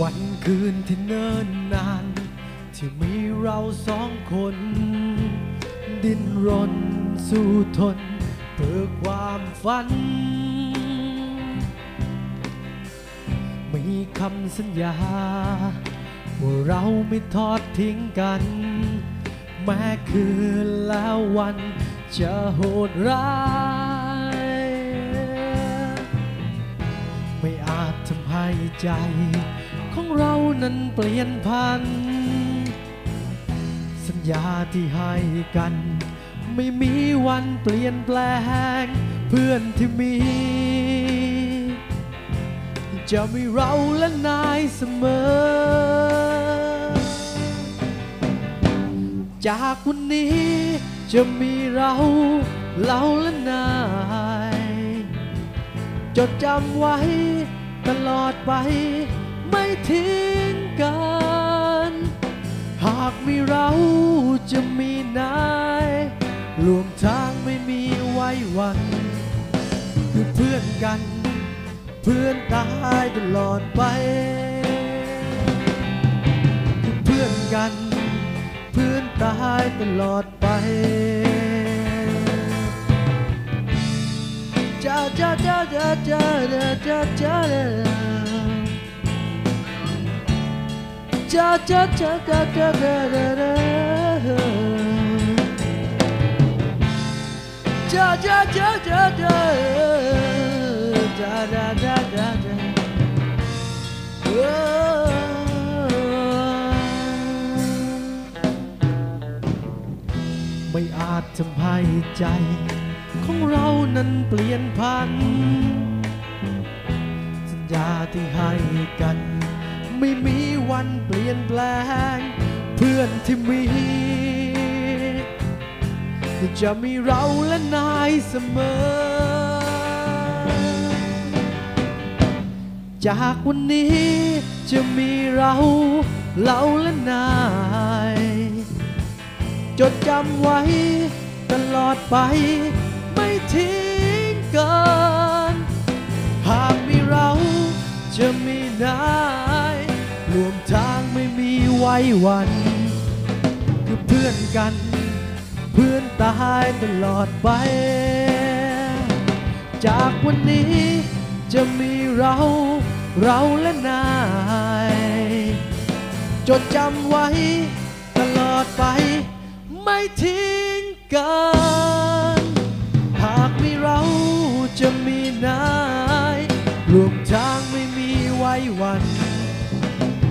วันคืนที่เนิ่นนาน ที่มีเราสองคน ดิ้นรนสู้ทน เพื่อความฝัน มีคำสัญญา ว่าเราไม่ทอดทิ้งกัน แม้คืนแล้ววันจะโหดร้าย ไม่อาจทำให้ใจ ของเรานั้นเปลี่ยนพัน สัญญาที่ให้กัน ไม่มีวันเปลี่ยนแปลง เพื่อนที่มี จะมีเราและนายเสมอ จากวันนี้จะมีเราเราและนาย จดจำไว้ตลอดไป ไม่ทิ้งกัน หากมีเราจะมีนายรวมทางไม่มีไว้วัน คือเพื่อนกัน เพื่อนตายตลอดไป คือเพื่อนกัน เพื่อนตายตลอดไปจ้าจ้าจ้าจ้าจ้าจ้าจ้า cha cha cha cha cha da da da cha cha cha cha cha da da da da da oh ไม่อาจทำให้ใจ ของเรานั้นเปลี่ยนพัน สัญญาที่ให้กัน ไม่มีวันเปลี่ยนแปลง เพื่อนที่มีจะมีเราและนายเสมอ จากวันนี้จะมีเราเราและนาย จดจำไว้ตลอดไปไม่ทิ้งกัน หากมีเราจะมีนาย รวมทางไม่มีไว้วัน คือเพื่อนกัน เพื่อนตายตลอดไป จากวันนี้จะมีเราเราและนาย จดจำไว้ตลอดไป ไม่ทิ้งกัน